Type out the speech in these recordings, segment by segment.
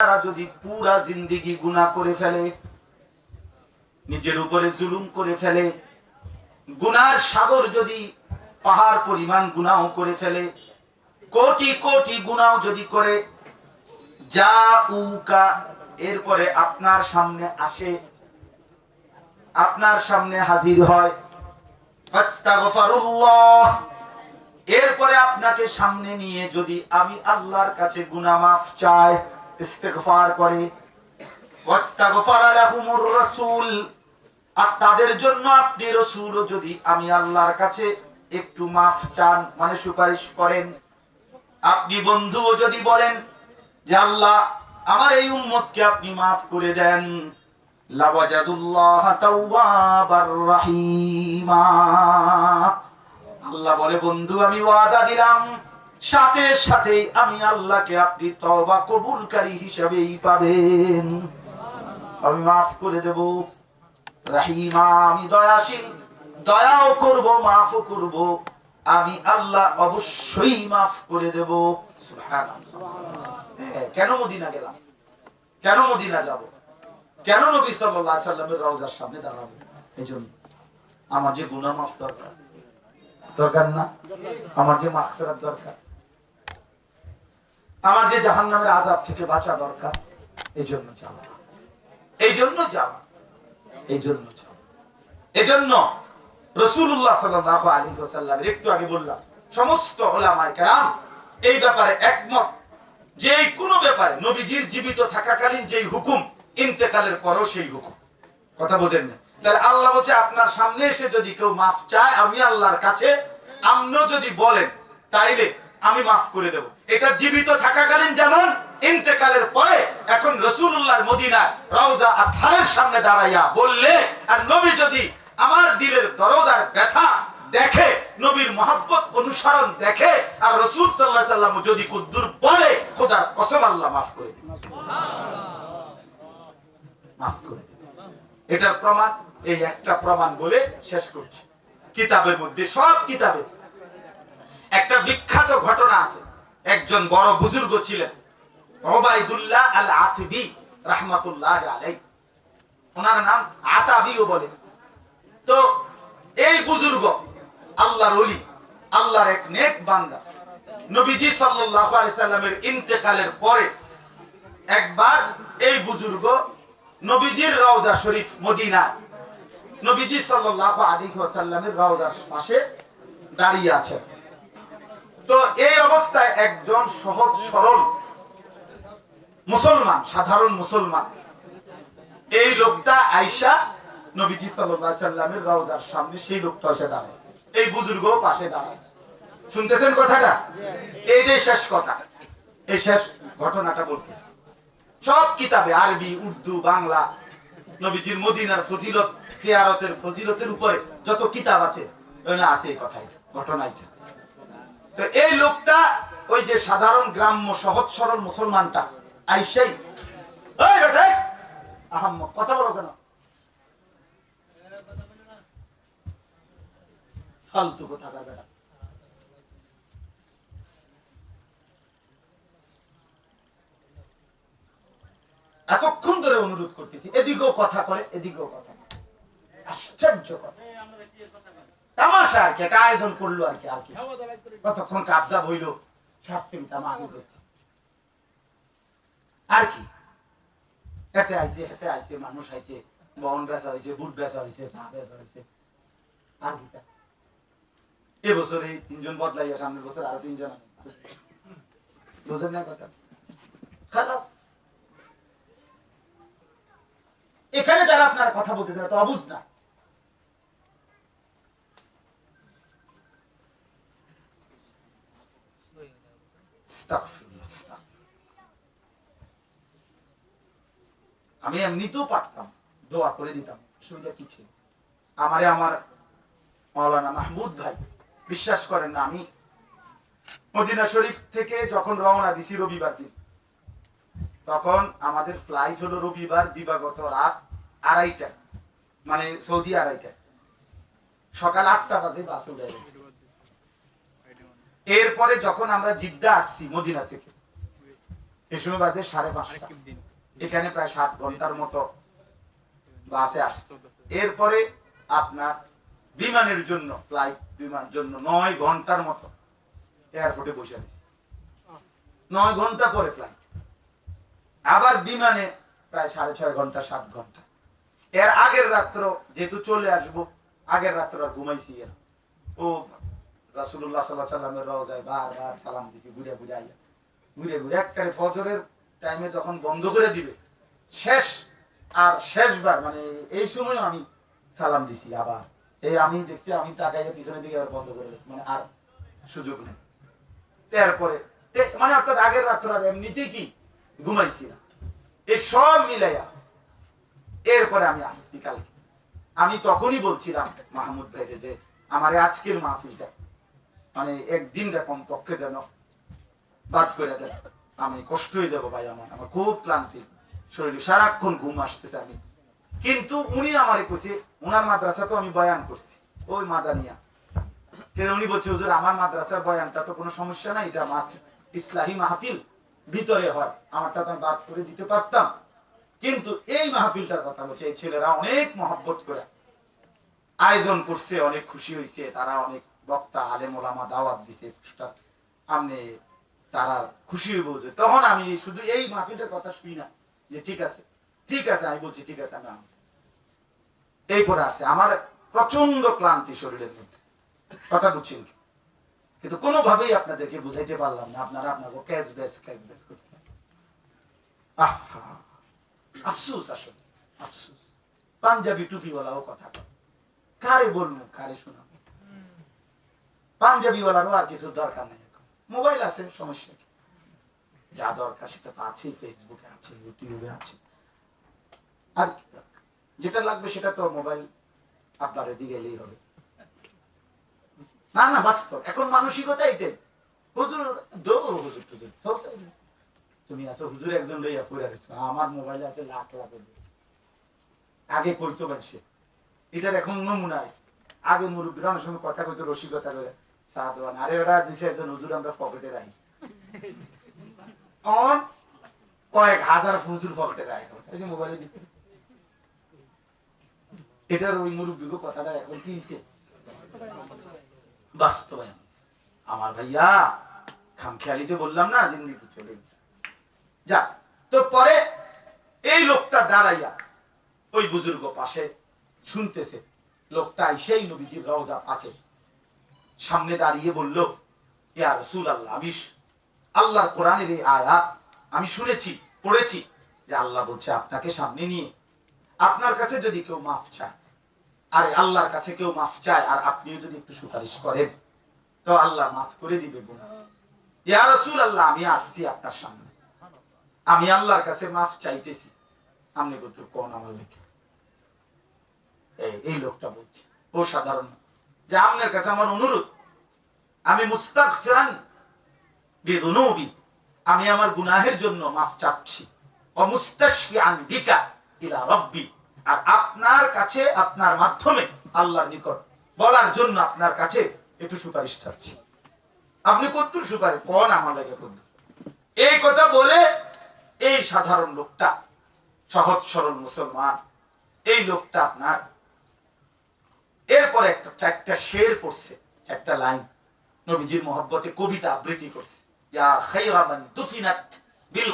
তারা যদি পুরা জিন্দিগি গুনাহ করে ফেলে, নিজের উপরে জুলুম করে ফেলে, গুনার সাগর যদি পাহাড় পরিমাণ গুনাহ করে ফেলে, কোটি কোটি গুনাহ যদি করে যা উকা এরপরে আপনার সামনে আসে, আপনার সামনে হাজির হয় এরপরে আপনাকে সামনে নিয়ে যদি আমি আল্লাহর কাছে গুনাহ মাফ চাই ইস্তেগফার করে। আর তাদের জন্য আপনি রসুল যদি আমি আল্লাহর কাছে একটু মাফ চান মানে সুপারিশ করেন। আপনি বন্ধুও যদি বলেন যে, আল্লাহ, আমার এই উম্মতকে আপনি মাফ করে দেন। আল্লাহ বলে, বন্ধু, আমি ওয়াদা দিলাম। সাথে সাথে আমি আল্লাহকে আপনি তওবা কবুলকারী হিসেবেই পাবেন। আমি মাফ করে দেব। রাহিমা আমি দয়াশীল। দয়াও করব মাফও করব। আমি আল্লাহ অবশ্যই মাফ করে দেব। হ্যাঁ, কেন মদিনা গেলাম? কেন মদিনা যাব? কেন নবী আলাইহি সাল্লামের রওজার সামনে দাঁড়াবো? এইজন্য আমার যে গুনাহ মাফ দরকার। দরকার না? আমার যে মাগফিরাত দরকার। আমার যে জাহান্নামের আযাব থেকে বাঁচা দরকার এই জন্য যাওয়া এই জন্য যাওয়া এই জন্য যাওয়া রসুল্লাহ সাল্লাহ আলী একটু আগে বললাম, সমস্ত ওলামায় কেরাম এই ব্যাপারে একমত। যে কোনো ব্যাপারে নবীজির জীবিত থাকাকালীন যেই হুকুম, ইন্তেকালের পরেও সেই হুকুম। কথা বোঝেন না? তাহলে আল্লাহ বলছে, আপনার সামনে এসে যদি কেউ মাফ চায়, আমি আল্লাহর কাছে আপনিও যদি বলেন, তাইলে আমি মাফ করে দেব। এটা জীবিত থাকাকালীন যেমন ইন্তেকালের পরে এখন রসুল্লাহর মদিনায় রওজা আর থালের সামনে দাঁড়াইয়া বললে, আর নবী যদি আমার দিলের দরদ আর ব্যথা দেখে, নবীর মহাব্বত অনুসরণ দেখে, আর রসুল সাল্লাহ সাল্লাম যদি কুদ্দুর বলে, খোদার কসম আল্লাহ মাফ করে। মাফ করে এটার প্রমাণ, এই একটা প্রমাণ বলে শেষ করছি। কিতাবের মধ্যে, সব কিতাবে একটা বিখ্যাত ঘটনা আছে। একজন বড় বুজুর্গ ছিলেন ওবাইদুল্লাহ আল আতবি রাহমাতুল্লাহ আলাই ওনার নাম আতাবিও বলে। তো এই বুজুর্গ আল্লাহর ওলি, আল্লাহর এক নেক বান্দা। নবীজি ইন্তেকালের পরে একবার এই বুজুর্গ নবীজির রওজা শরীফ মদিনা নবীজি সাল্লাল্লাহু আলাইহি রওজার পাশে দাঁড়িয়ে আছেন। তো এই অবস্থায় একজন সহজ, সরল মুসলমান, সাধারণ মুসলমান। এই লোকটা আয়সা নবীজি সাল্লামের রওজার সামনে সেই লোকটা এসে দাঁড়ায়। এই বুজুর্গ পাশে দাঁড়ায়। শুনতেছেন কথাটা? এইটাই শেষ কথা। এই শেষ ঘটনাটা বলতেছি। সব কিতাবে আরবি, উর্দু, বাংলা, নবীজির মদিনার ফজিলত, সিয়ারতের ফজিলতের উপরে যত কিতাব আছে আছে এই কথাই ঘটনাইটা তো এই লোকটা ওই যে সাধারণ গ্রাম্য সহজ সরল মুসলমানটা, আইসাই। কথা বলো কেন? ফালতু কথা এতক্ষণ ধরে অনুরোধ করতেছি, এদিকেও কথা করে এদিকেও কথা আশ্চর্য কথা। তামাশা আর কি একটা আয়োজন করল আর কি আর কি। কতক্ষণ কাবজা করছে। আর কি। এতে আইছে হেতে আইছে মানুষ আইছে বন বেচা হয়েছে বুট বেচা হয়েছে চা বেচা হয়েছে আর কি তা? এবছর এই তিনজন বদলাইয়া সামনের বছর আরও তিনজন। বুঝেন না কথা? খালাস। এখানে যারা আপনার কথা বলতে চায় তো অবুঝ না। আমি এমনিতেও পারতাম, দোয়া করে দিতাম অসুবিধা কি ছিল? আমারে আমার মাওলানা মাহমুদ ভাই বিশ্বাস করেন না, আমি মদিনা শরীফ থেকে যখন রওনা দিছি রবিবার দিন, তখন আমাদের ফ্লাইট হলো রবিবার দিবাগত রাত আড়াইটা মানে সৌদি আড়াইটা সকাল আটটা বাজে বাস উঠে গেছে। এরপরে যখন আমরা জিদ্দা আসছি মদিনা থেকে এই সময় বাজে সাড়ে পাঁচটা। এখানে প্রায় সাত ঘণ্টার মতো বাসে আসছে। এরপরে আপনার বিমানের জন্য ফ্লাইট বিমান জন্য নয় ঘণ্টার মতো এয়ারপোর্টে বসে আছি। নয় ঘণ্টা পরে ফ্লাইট আবার বিমানে প্রায় সাড়ে ছয় ঘণ্টা সাত ঘণ্টা। এর আগের রাত্র যেহেতু চলে আসব আগের রাত্র আর ঘুমাইছি আর ও রাসুল্লাহ সাল্লাহ সাল্লামের রওজায় সালাম দিছি, ঘুরে ঘুরে আইয়া। ঘুরে ঘুরে একবারে ফজরের টাইমে যখন বন্ধ করে দিবে, শেষ, আর শেষবার মানে এই সময় আমি সালাম দিছি আবার। এই আমি দেখছি, আমি তাকাইয়া পিছনের দিকে আবার বন্ধ করে মানে আর সুযোগ নেই। তারপরে তে- মানে অর্থাৎ আগের রাত্র আর এমনিতেই কি? ঘুমাইছি না। এই সব মিলাইয়া এরপরে আমি আসছি কালকে। আমি তখনই বলছিলাম মাহমুদ ভাইকে যে, আমার আজকের মাহফিলটা মানে একদিনটা কম পক্ষে যেন বাদ করে দেন। আমি কষ্ট হয়ে যাব ভাই আমার আমার খুব ক্লান্তি। শরীরে সারাক্ষণ ঘুম আসতেছে আমি। কিন্তু উনি আমারে কইছে, উনার মাদ্রাসা তো আমি বয়ান করছি, ওই মাদানিয়া। কিন্তু উনি বলছে, হুজুর, আমার মাদ্রাসার বয়ানটা তো কোনো সমস্যা নাই, এটা মাস, ইসলাহি মাহফিল ভিতরে হয়, আমারটা তো আমি বাদ করে দিতে পারতাম। কিন্তু এই মাহফিলটার কথা বলছে, এই ছেলেরা অনেক মহব্বত করে। আয়োজন করছে, অনেক খুশি হয়েছে তারা অনেক বক্তা আলেম ওলামা দাওয়াত দিছে পুরস্কার আমনে তারা খুশি হইব যে তখন আমি শুধু এই মাহফিলটার কথা শুনি না, যে ঠিক আছে ঠিক আছে, আমি বলছি ঠিক আছে, আমি আসব। এই পরে আসছে আমার প্রচণ্ড ক্লান্তি শরীরের মধ্যে। কথা বুঝছেন? কিন্তু কোনোভাবেই আপনাদেরকে বুঝাইতে পারলাম না, আপনারা আপনাকে ক্যাশ ব্যাস ক্যাশ ব্যাস করতে আফসোস আসলে, আফসোস। পাঞ্জাবি টুপিওয়ালাও কথা কারে বলব, কারে শোনাবো? পাঞ্জাবিওয়ালারও আর কিছু দরকার নেই মোবাইল আছে, সমস্যা যা দরকার সেটা তো আছেই ফেসবুকে আছে ইউটিউবে আছে। আর কি? যেটা লাগবে সেটা তো মোবাইল আপনার এদিকে গেলেই হবে। না না বাস্তব এখন মানসিকতা এটাই। হুজুর হুজুর, টুজুর, সব চাইবে। তুমি আছো, হুজুর একজন লইয়া পড়ে রয়েছো। আমার মোবাইলে আছে লাখ লাখ। আগে কইতো সে এটার এখন নমুনা আছে। আগে মুরব্বীরা অনেক সময় কথা কইতো, রসিকতা করে আরে হুজুর, আমরা পকেটে রাখি। কয়েক হাজার ফুজুর পকেটে এই যে মোবাইলে এটার ওই কথাটা এখন কি হয়েছে বাস্তবায়ন আমার ভাইয়া, খামখেয়ালিতে বললাম না জিন্দিগি চলে যা তো পরে এই লোকটা দাঁড়াইয়া ওই বুজুর্গ পাশে শুনতেছে। লোকটা সেই নবীজির রওজা পাকে। সামনে দাঁড়িয়ে বলল, ইয়া রসুল আল্লাহ আমি আল্লাহর কোরআনের এই আয়াত আমি শুনেছি, পড়েছি। যে আল্লাহ বলছে, আপনাকে সামনে নিয়ে আপনার কাছে যদি কেউ মাফ চায়, আরে আল্লাহর কাছে কেউ মাফ চায়, আর আপনিও যদি একটু সুপারিশ করেন, তো আল্লাহ মাফ করে দিবে গুনাহ। ইয়া রসুল আল্লাহ আমি আসছি আপনার সামনে। আমি আল্লাহর কাছে মাফ চাইতেছি। আপনি বলতে কোন আমার লেখে এই- লোকটা বলছে, ও সাধারণ। যে আপনার কাছে আমার অনুরোধ, আমি মুস্তাক ফেরান বেদনবি, আমি আমার গুনাহের জন্য মাফ চাচ্ছি। ইলা রব্বি, আর আপনার কাছে, আপনার মাধ্যমে আল্লাহর নিকট বলার জন্য আপনার কাছে একটু সুপারিশ চাচ্ছি। আপনি কদ্দুর সুপারিশ কোন আমার লাগে এই কথা বলে এই সাধারণ লোকটা, সহজ সরল মুসলমান, এই লোকটা আপনার এরপর একটা, চারটা শের পড়ছে, চারটা লাইন। নবীজির মহব্বতে কবিতা আবৃত্তি করছে। ইয়া দুফিনাত বিল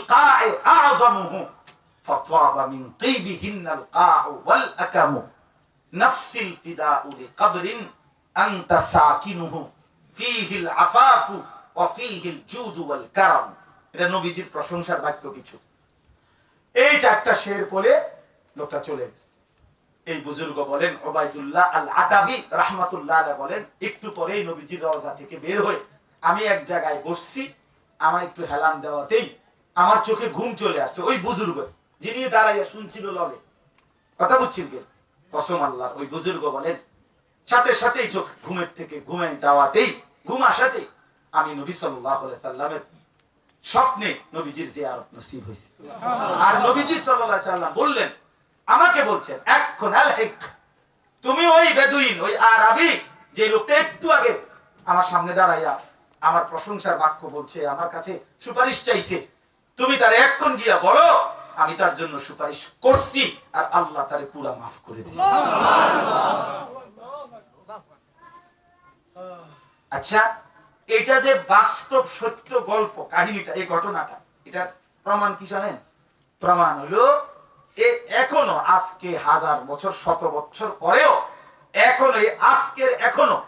ফাতাবা মিন কা'উ ওয়াল আকামু। নাফসিল ফিদাউ সাকিনুহু আফাফু ওয়া জুদু ওয়াল কারাম। এটা নবীজির প্রশংসার বাক্য কিছু। এই চারটা শের বলে লোকটা চলে গেছে। এই বুজুর্গ বলেন, ওবায়দুল্লাহ আল আতাবি রাহমাতুল্লাহ বলেন, একটু পরেই নবীজির রওজা থেকে বের হয়ে আমি এক জায়গায় বসছি, আমার একটু হেলান দেওয়াতেই আমার চোখে ঘুম চলে আসছে, ওই বুজুর্গ, যিনি দাঁড়াইয়া শুনছিল লগে। কথা বুঝছেন কে? কসম আল্লাহ ওই বুজুর্গ বলেন, সাথে সাথেই চোখ ঘুমের থেকে ঘুমে যাওয়াতেই, ঘুম আসাতেই আমি নবী আলাইহি সাল্লামের স্বপ্নে নবীজির জিয়ারত নসিব হয়েছে আর নবীজি আলাইহি সাল্লাম বললেন আমাকে বলছেন এখন তুমি ওই বেদুইন, ওই আরবি, যে লোকটা একটু আগে আমার সামনে দাঁড়াইয়া আমার প্রশংসার বাক্য বলছে, আমার কাছে সুপারিশ চাইছে, তুমি তার এক্ষণ গিয়া বলো, আমি তার জন্য সুপারিশ করছি, আর আল্লাহ তারে পুরা মাফ করে দিয়েছে আচ্ছা এটা যে বাস্তব সত্য গল্প, কাহিনীটা, এই ঘটনাটা, এটার প্রমাণ কি জানেন? প্রমাণ হলো এখনও আজকে হাজার বছর, শত বছর পরেও এখনও আজকের এখনও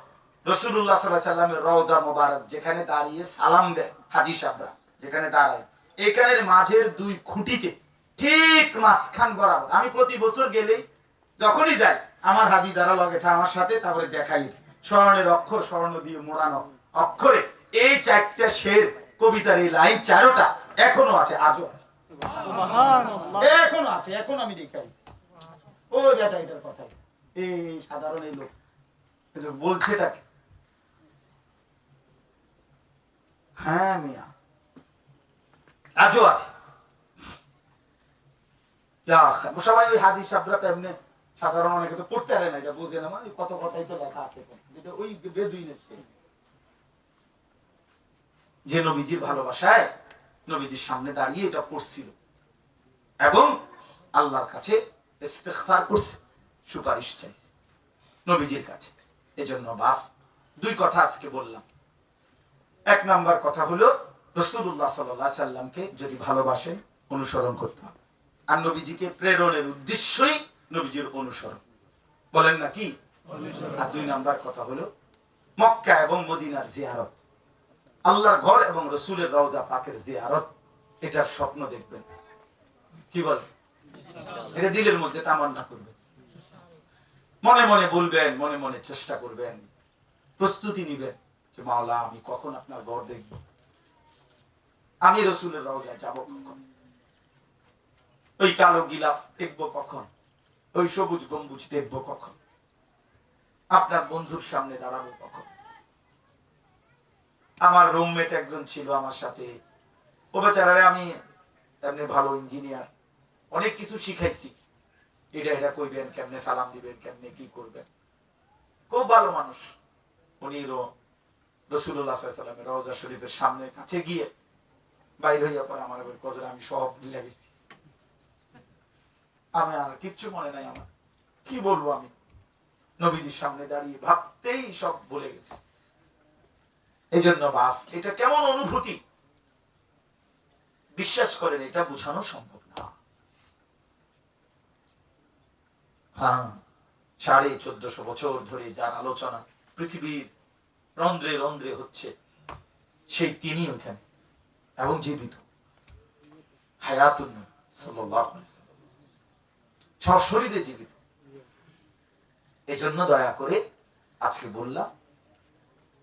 রসুল্লাহ সাল্লামের রওজা মোবারক যেখানে দাঁড়িয়ে সালাম দেয় হাজি সাহরা যেখানে দাঁড়ায়। এখানের মাঝের দুই খুঁটিতে ঠিক মাঝখান বরাবর। আমি প্রতি বছর গেলেই যখনই যাই, আমার হাজি যারা লগে আমার সাথে, তারপরে দেখাই। স্বর্ণের অক্ষর, স্বর্ণ দিয়ে মোড়ানো অক্ষরে এই চারটা শের কবিতার এই লাইন, চারোটা এখনও আছে, আজও আছে। এখনও আছে, এখন আমি দেখাই ওই বেটা, এটার এই সাধারণ এই লোক। বলছে এটাকে। হ্যাঁ মিয়া। আজও আছে। সবাই ওই হাদিস এমনি সাধারণ অনেকে তো পড়তে পারে না, এটা বুঝে না। মানে কত কথাই তো লেখা আছে যেটা ওই বেদুইনের যে নবীজির ভালোবাসায় নবীজির সামনে দাঁড়িয়ে এটা পড়ছিল। এবং আল্লাহর কাছে করছে, সুপারিশ চাইছে নবীজির কাছে। এজন্য বাপ, দুই কথা আজকে বললাম। এক নাম্বার কথা হলো রসুল্লাহ সাল্লাহ সাল্লামকে যদি ভালোবাসেন, অনুসরণ করতে হবে। আর নবীজিকে প্রেরণের উদ্দেশ্যই নবীজির অনুসরণ। বলেন না কি? আর দুই নাম্বার কথা হলো, মক্কা এবং মদিনার জিয়ারত। আল্লাহর ঘর এবং রসুলের রওজা পাকের জিয়ারত, এটার স্বপ্ন দেখবেন। কি বল? এটা দিলের মধ্যে তামান্না করবেন। মনে মনে বলবেন, মনে মনে চেষ্টা করবেন। প্রস্তুতি নিবেন যে, মাওলা, আমি কখন আপনার ঘর দেখব? আমি রসুলের রওজায় যাব কখন? ওই কালো গিলাফ দেখব কখন? ওই সবুজ গম্বুজ দেখব কখন? আপনার বন্ধুর সামনে দাঁড়াবো কখন? আমার রুমমেট একজন ছিল আমার সাথে। ও বেচারারে আমি এমনি ভালো ইঞ্জিনিয়ার অনেক কিছু শিখাইছি। এটা এটা কইবেন কেমনে সালাম দিবেন, কেমনে কি করবেন। খুব ভালো মানুষ। উনি রওজা শরীফের সামনে কাছে গিয়ে বাইর হইয়া পরে আমার ওই আমি সব ভুলে গেছি। আমি আর কিচ্ছু মনে নাই আমার। কি বলব আমি? নবীজির সামনে দাঁড়িয়ে ভাবতেই সব ভুলে গেছি। এই জন্য বাপ, এটা কেমন অনুভূতি? বিশ্বাস করেন, এটা বোঝানো সম্ভব না। হ্যাঁ সাড়ে চোদ্দশো বছর ধরে যার আলোচনা পৃথিবীর রন্ধ্রে রন্ধ্রে হচ্ছে, সেই তিনি ওখানে এবং জীবিত। হায়াতুন। সশরীরে জীবিত। এজন্য দয়া করে আজকে বললাম,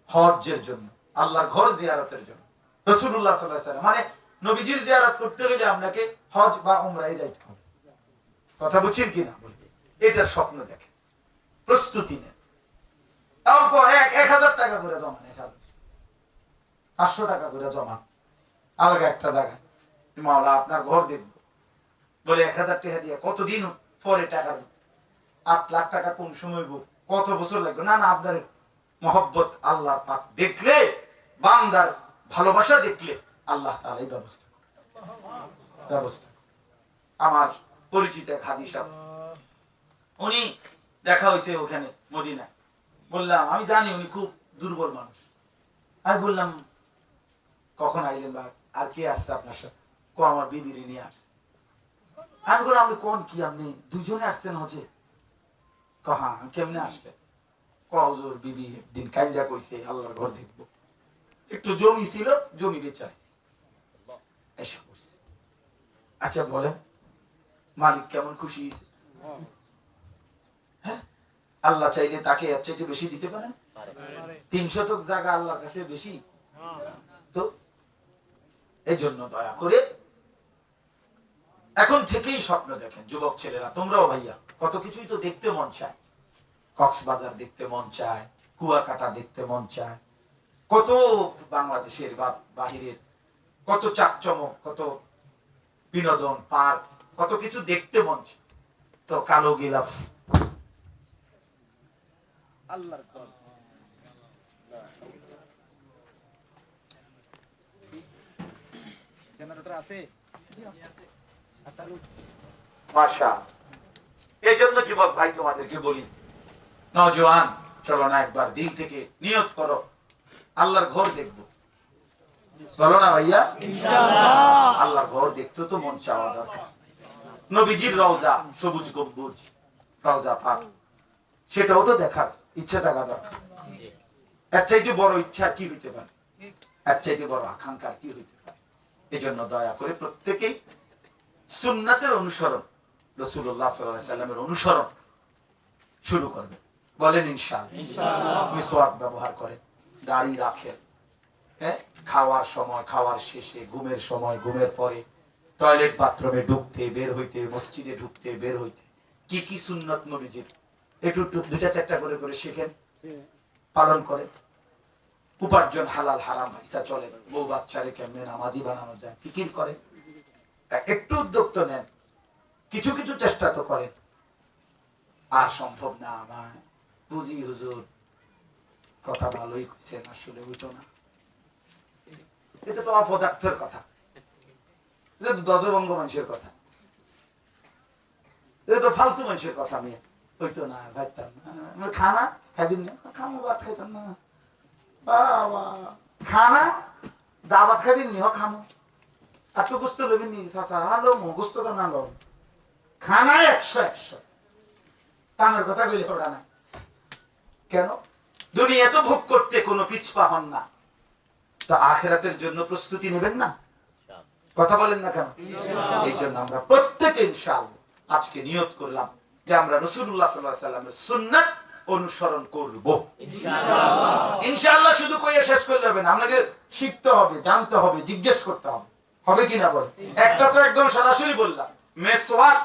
হজ্জের জন্য আল্লাহর ঘর জিয়ারতের জন্য। রসুল্লাহ সাল্লাহ মানে নবীজির জিয়ারত করতে আপনাকে হজ বা যাইতে হবে। কথা বুঝছেন কিনা? এটার স্বপ্ন দেখে প্রস্তুতি নেন। অল্প এক এক হাজার টাকা করে জমান, এক পাঁচশো টাকা করে জমান। আলাদা একটা জায়গা মাওলা, আপনার ঘর দেখব। বলে এক হাজার টাকা দিয়ে কতদিন পরে টাকা দেব? আট লাখ টাকা কোন সময় কত বছর লাগবে? না না, আপনার মহব্বত আল্লাহ পাক। দেখলে বান্দার ভালোবাসা দেখলে আল্লাহ তাআলা এই ব্যবস্থা। ব্যবস্থা। আমার পরিচিত এক হাজি উনি দেখা হয়েছে ওখানে মদিনায়। বললাম, আমি জানি উনি খুব দুর্বল মানুষ। আমি বললাম, কখন আইলেন বা আর কে আসছে আপনার সাথে? কো, আমার বিবিরে নিয়ে আসছে। আমি বললাম, আপনি কোন কি? আপনি দুজনে আসছেন হচ্ছে? হ্যাঁ কেমনে আসবে? কজোর বিবি দিন কাইন্দা কইছে, আল্লাহর ঘর দেখব। একটু জমি ছিল, জমি বেচে আচ্ছা বলেন, মালিক কেমন খুশি হয়েছে? হ্যাঁ? আল্লাহ চাইলে তাকে এর চাইতে বেশি দিতে পারেন। তিন শতক জায়গা আল্লাহর কাছে বেশি। তো এই জন্য দয়া করে এখন থেকেই স্বপ্ন দেখেন, যুবক ছেলেরা, তোমরাও ভাইয়া, কত কিছুই তো দেখতে মন চায়। কক্সবাজার দেখতে মন চায়, কুয়াকাটা দেখতে মন চায়। কত বাংলাদেশের বা বাহিরের কত চাকচমক কত বিনোদন পার্ক কত কিছু দেখতে মন তো কালো গিলাফ আল্লাহর ঘর মাশা। এই জন্য যুবক ভাই তোমাদেরকে বলি নজওয়ান চলো না একবার দিন থেকে নিয়ত করো। আল্লাহর ঘর দেখব। চলো না ভাইয়া? আল্লাহর ঘর দেখতে তো মন চাওয়া দরকার। নবীজির রওজা সবুজ গম্বুজ রওজা পাক সেটাও তো দেখার ইচ্ছা থাকা দরকার। এর চাইতে বড় ইচ্ছা কি হইতে পারে? এর চাইতে বড় আকাঙ্ক্ষা কি হইতে পারে? এই জন্য দয়া করে প্রত্যেকেই সুন্নাতের অনুসরণ রসুল্লাহ সাল্লামের অনুসরণ শুরু করবে বলেন ইনশাআল্লাহ। মিসওয়াক ব্যবহার করেন। দাড়ি রাখেন। হ্যাঁ? খাওয়ার সময় খাওয়ার শেষে ঘুমের সময় ঘুমের পরে টয়লেট বাথরুমে ঢুকতে বের হইতে মসজিদে ঢুকতে বের হইতে। কি কি সুন্নত নবীজির একটু একটু দুটা চারটা করে করে শেখেন। পালন করেন। উপার্জন হালাল হারাম হিসা চলে। বউ বাচ্চারে কেমনে নামাজি বানানো যায়? ফিকির করেন। একটু উদ্যোগ তো নেন। কিছু কিছু চেষ্টা তো করেন। আর সম্ভব না আমার বুঝি হুজুর কথা ভালোই কইছেন, আসলে না। এটা তো কথা। এটা তো মানুষের কথা। এটা তো ফালতু মানুষের কথা হইতো না না খানা খাইবেন না? খামো, ভাত খাইতাম না বাবা, খানা দাবাত নি খামো। আর তো নি গুস্ত তো না খানা একশো একশো। কামের কথা কইলে ওটা নাই। কেন? দুনিয়া তো ভোগ করতে কোনো পিছপা হন না। তা আখেরাতের জন্য প্রস্তুতি নেবেন না? কথা বলেন না কেন? এই জন্য আমরা প্রত্যেকে ইনশাআল্লাহ আজকে নিয়ত করলাম যে আমরা রসুল্লাহ সাল্লাহ সাল্লামের সুন্নাত অনুসরণ করব। ইনশাআল্লাহ। শুধু কইয়ে শেষ করলে হবে না আপনাকে শিখতে হবে জানতে হবে জিজ্ঞেস করতে হবে। হবে কিনা বলে একটা তো একদম সরাসরি বললাম মেসওয়াক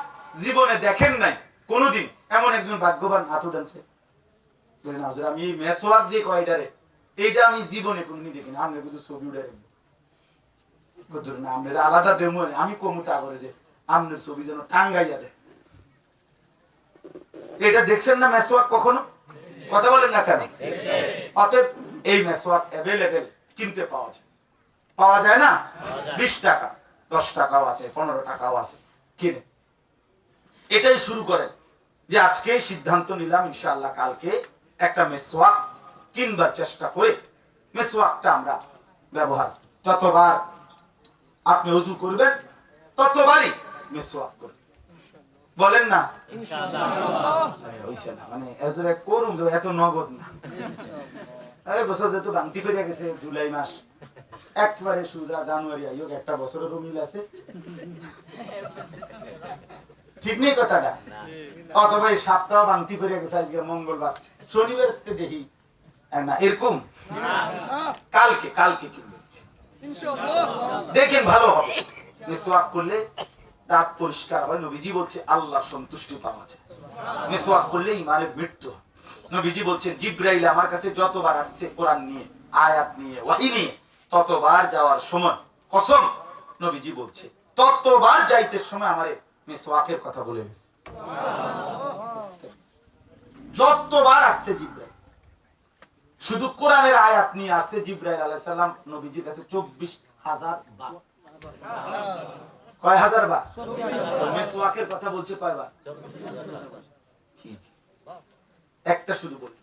জীবনে দেখেন নাই কোনোদিন। এমন একজন ভাগ্যবান হাতু হুজুর, আমি এই মেসওয়াক যে কয়টারে, এইটা আমি জীবনে কোনদিন দেখিনি। আমি কিন্তু ছবি উঠে না আপনারা আলাদা আমি করে যে আপনার ছবি যেন এটা দেখছেন না মেসওয়াক কখনো? কথা বলেন না কেন? অতএব এই মেসওয়াক অ্যাভেলেবেল কিনতে পাওয়া যায়। পাওয়া যায় না? বিশ টাকা, দশ টাকাও আছে, পনেরো টাকাও আছে। কিনে। এটাই শুরু করেন। যে আজকে সিদ্ধান্ত নিলাম, ইনশাআল্লাহ কালকে একটা মেসওয়াক কিনবার চেষ্টা করে মেসওয়াকটা আমরা ব্যবহার যতবার আপনি উজু করবেন ততবারই মেসওয়াক করবেন বলেন না? মানে করুন এত নগদ না। এই বছর যেহেতু করিয়া গেছে জুলাই মাস একবারে সুজা জানুয়ারি আইয়োগ একটা বছরেরও মিল আছে। ঠিক নেই কথাটা? অথবা এই সপ্তাহ করিয়া গেছে আজকে মঙ্গলবার। শনিবার দেখি না এরকম? কালকে কালকে কিনবে। দেখেন ভালো হবে। মিসওয়াক করলে দাঁত পরিষ্কার হয়। নবীজি বলছে আল্লাহ সন্তুষ্টি পাওয়া যায়। মিসওয়াক করলে ইমানের মৃত্যু নবীজি বলছেন জিব্রাইল আমার কাছে যতবার আসছে কোরআন নিয়ে আয়াত নিয়ে ওয়াহি নিয়ে ততবার যাওয়ার সময় কসম। নবীজি বলছে ততবার যাইতে সময় আমারে মিসওয়াকের কথা বলে গেছে। যতবার আসছে জিব্রাইল, শুধু কোরআনের আয়াত নিয়ে আসছে জিব্রাইল আলাইহিস সালাম, নবীজির কাছে চব্বিশ হাজার বার। কয় হাজার বার? মেসওয়াকের কথা বলছে কয়বার। একটা শুধু বলি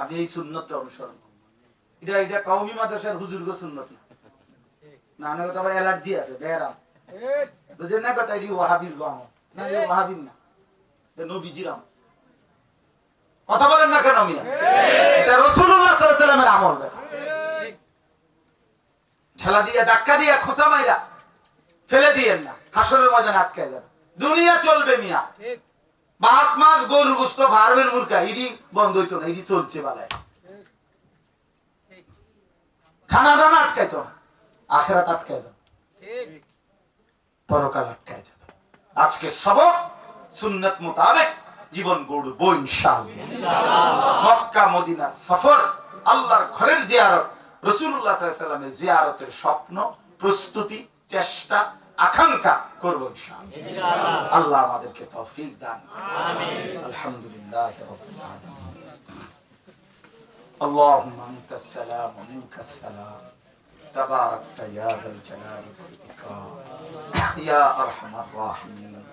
আপনি এই সুন্নতটা অনুসরণ। এটা এটা কওমি মাদ্রাসার হুজুর্গ সুন্নত না। না কথা আবার অ্যালার্জি আছে বেহরাম বুঝেন না কথা? এটি ওয়াহাবির গাম না ওয়াহাবির না নবীজির আমল কথা বলেন না কেন মিয়া? এটা আলাইহি সাল্লামের আমল। ঠেলা দিয়া, ধাক্কা দিয়া খোসা মাইরা ফেলে দিয়েন না, হাসরের ময়দানে আটকে যাবে দুনিয়া চলবে মিয়া। ভাত মাছ গরুর গুস্ত, ফার্মের মুরগা, ইডি বন্ধ হইতো না, ইডি চলছে বালায়। খানা দানা আটকাইতো না, আখেরাত আটকায় যাবে পরকাল আটকায় যাবে আজকে সবক সুন্নত মোতাবেক জীবন গড়বো ইনশাআল্লাহ মক্কা মদিনার সফর আল্লাহর ঘরের জিয়ারত রসুল্লাহ সাল্লামের জিয়ারতের স্বপ্ন প্রস্তুতি চেষ্টা আকাঙ্ক্ষা করবো ইনশাআল্লাহ আল্লাহ আমাদেরকে তৌফিক দান আলহামদুলিল্লাহ রাব্বিল আলামিন اللهم انت السلام ومنك السلام تباركت يا ذا الجلال والإكرام يا أرحم الراحمين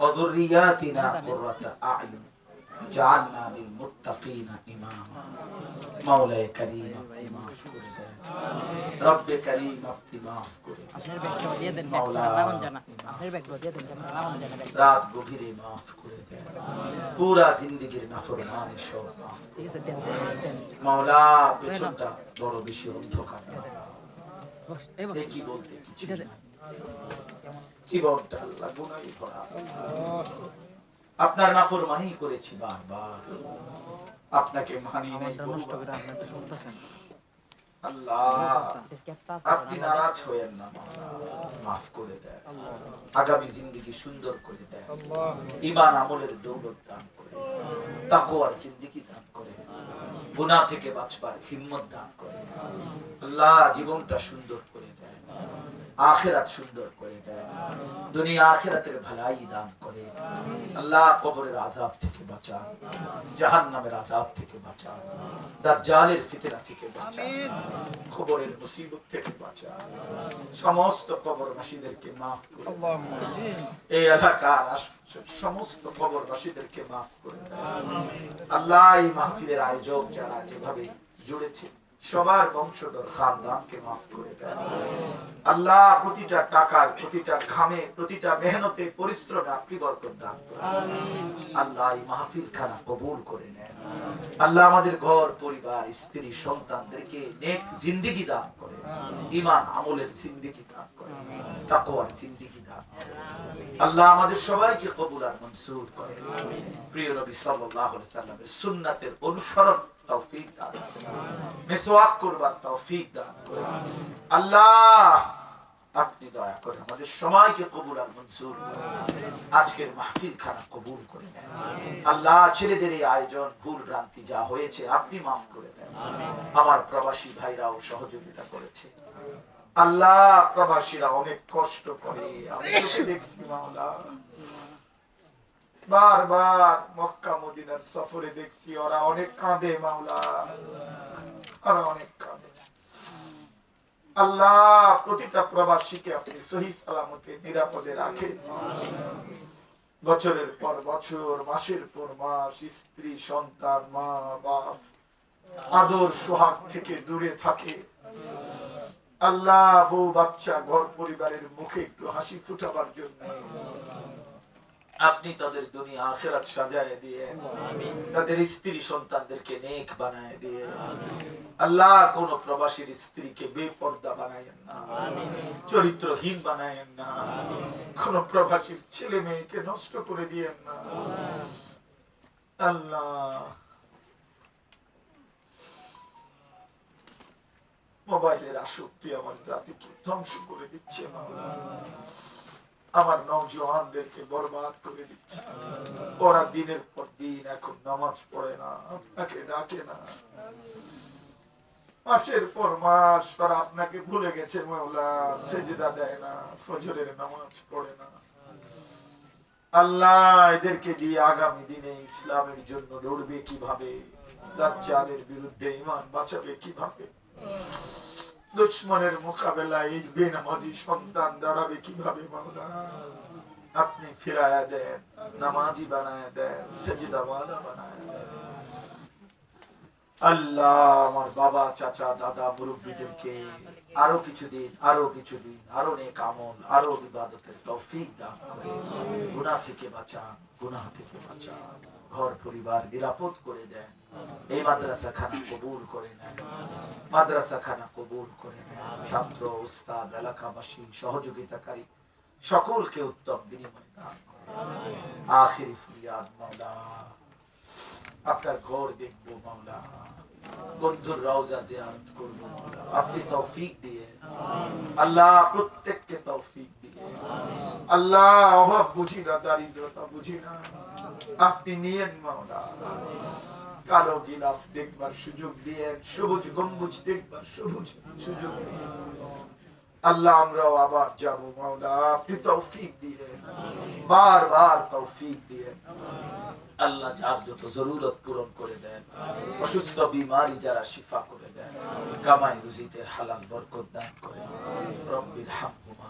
وذرياتنا قرة أعين واجعلنا للمتقين إماما مولاي كريم আপনি মাফ করে দেন রব্বে করিম আপনি মাফ করে দেন আপনার ব্যাগটা দিয়ে দেন ব্যাগটা লাগান জানা আপনার ব্যাগটা দিয়ে দেন ক্যামেরা লাগান জানা ব্যাগ রাত গভীরে মাফ করে দেন পুরা জিন্দগির নাফরমানি সব মাফ করে ঠিক আছে দেন দেন দেন মাওলা পেছনটা বড় বেশি অন্ধকার বস, এই বস। এ কি বলতে কিছু এটা দে। নাই। জীবনটা আল্লাহ গুনাই ভরা আপনার নাফরমানি করেছি বারবার। আপনাকে মানি নাই আমারটা নষ্ট বহুবার। করে আপনারটা শুনতেছেন। আল্লাহ আপনি নারাজ হয়েন না মাফ করে দেন। আগামী জিন্দগি সুন্দর করে দেন। ইমান আমলের দৌলত দান করে জিন্দগি দান করে গুনাহ থেকে বাঁচবার হিম্মত দান করে আল্লাহ জীবনটা সুন্দর করে দেন। আখিরাত সুন্দর করে দেয়। দুনিয়া আখিরাতের ভালাই দান করে। আল্লাহ কবরের আযাব থেকে বাঁচান, জাহান্নামের আযাব থেকে বাঁচান, দাজ্জালের ফিতনা থেকে বাঁচান, কবরের মুসিবত থেকে বাঁচান। সমস্ত কবরবাসীদেরকে মাফ করে। এই এলাকার সমস্ত কবরবাসীদেরকে মাফ করে দেন। আল্লাহ এই মাহফিলের আয়োজক যারা যেভাবে জুড়েছে সবার বংশধর খানদানকে মাফ করে দেন। আল্লাহ প্রতিটা টাকায় প্রতিটা ঘামে প্রতিটা মেহনতে পরিশ্রমে আপনি বরকত দান করেন। আল্লাহ এই মাহফিল খানা কবুল করে নেন। আল্লাহ আমাদের ঘর পরিবার স্ত্রী সন্তানদেরকে নেক জিন্দিগি দান করে ইমান আমলের জিন্দিগি দান করে তাকওয়ার জিন্দিগি আল্লাহ আমাদের সবাইকে কবুল আর মনসুর করে। প্রিয় সাল্লাল্লাহু আলাইহি সাল্লামের সুন্নাতের অনুসরণ তৌফিক দান মিসওয়াক করবার তৌফিক দান আল্লাহ, আপনি দয়া করে আমাদের সবাইকে কবুল আর মনসুর আজকের মাহফিল খানা কবুল করে নেন। আল্লাহ, ছেলেদের এই আয়োজন, ভুল ভ্রান্তি যা হয়েছে, আপনি মাফ করে দেন। আমার প্রবাসী ভাইরাও সহযোগিতা করেছে। আল্লাহ প্রবাসীরা অনেক কষ্ট করে। আমি দেখছি মাওলা। বারবার মক্কা মদিনার সফরে দেখছি ওরা অনেক কাঁদে মাওলা। ওরা অনেক কাঁদে। আল্লাহ প্রতিটা প্রবাসীকে আপনি সহি সালামতে নিরাপদে রাখেন। বছরের পর বছর মাসের পর মাস স্ত্রী সন্তান মা বাপ আদর সোহাগ থেকে দূরে থাকে। আল্লাহ বাচ্চা ঘর পরিবারের মুখে একটু হাসি ফুটাবার জন্য। আপনি তাদের দুনিয়া আখেরাত সাজায় দিয়ে, তাদের স্ত্রী সন্তানদেরকে নেক বানায় দিয়ে, আল্লাহ কোন প্রবাসীর স্ত্রীকে বেপর্দা বানায়েন না, চরিত্রহীন বানায়েন না, কোন প্রবাসীর ছেলে মেয়েকে নষ্ট করে দিয়েন না। আল্লাহ মোবাইলের আসক্তি আমার জাতিকে ধ্বংস করে দিচ্ছে আমার নওজওয়ানদেরকে বরবাদ করে দিচ্ছে। ওরা দিনের পর দিন এখন নামাজ পড়ে না, আপনাকে ডাকে না। মাসের পর মাস ওরা আপনাকে ভুলে গেছে মাওলা সেজদা দেয় না, ফজরের নামাজ পড়ে না। আল্লাহ এদেরকে দিয়ে আগামী দিনে ইসলামের জন্য লড়বে কীভাবে দাজ্জালের বিরুদ্ধে ইমান বাঁচাবে কীভাবে? দুশ্মনের মোকাবেলায় এই বেনামাজি সন্তান দাঁড়াবে কীভাবে মাওলা আপনি ফিরায়া দেন, নামাজি বানায় দেন সেজদাওয়ালা বানায় দেন। আল্লাহ, আমার বাবা, চাচা, দাদা, মুরব্বীদেরকে আরও কিছুদিন আরও কিছুদিন, আরও নেক আমল, আরও ইবাদতের তৌফিক দান করে। গুনাহ থেকে বাঁচান, গুনাহ থেকে বাঁচান। ঘর পরিবার নিরাপদ করে দেন এই মাদ্রাসা খানা কবুল করে নেন মাদ্রাসা খানা কবুল করে নেন ছাত্র উস্তাদ এলাকাবাসী সহযোগিতাকারী সকলকে উত্তম বিনিময় দান আখিরি ফুরিয়াদ মাওলা। আপনার ঘর দেখব মাওলা। বন্ধুর রওজা জিয়ারত করব আপনি তৌফিক দিয়ে আল্লাহ প্রত্যেককে তৌফিক দিয়ে আল্লাহ অভাব বুঝি না, দারিদ্রতা বুঝি না। আপনি নিয়েন মাওলা। কালো গিলাফ দেখবার সুযোগ সবুজ গম্বুজ দেখবার সবুজ সুযোগ আল্লাহ আমরাও আবার যাব মাওলা, আপনি তৌফিক তৌফিক আল্লাহ যার যত জরুরত পূরণ করে দেন, অসুস্থ বিমারি যারা শিফা করে দেন, কামাই রুজিতে হালাল বরকত দান রব্বির হামহুমা।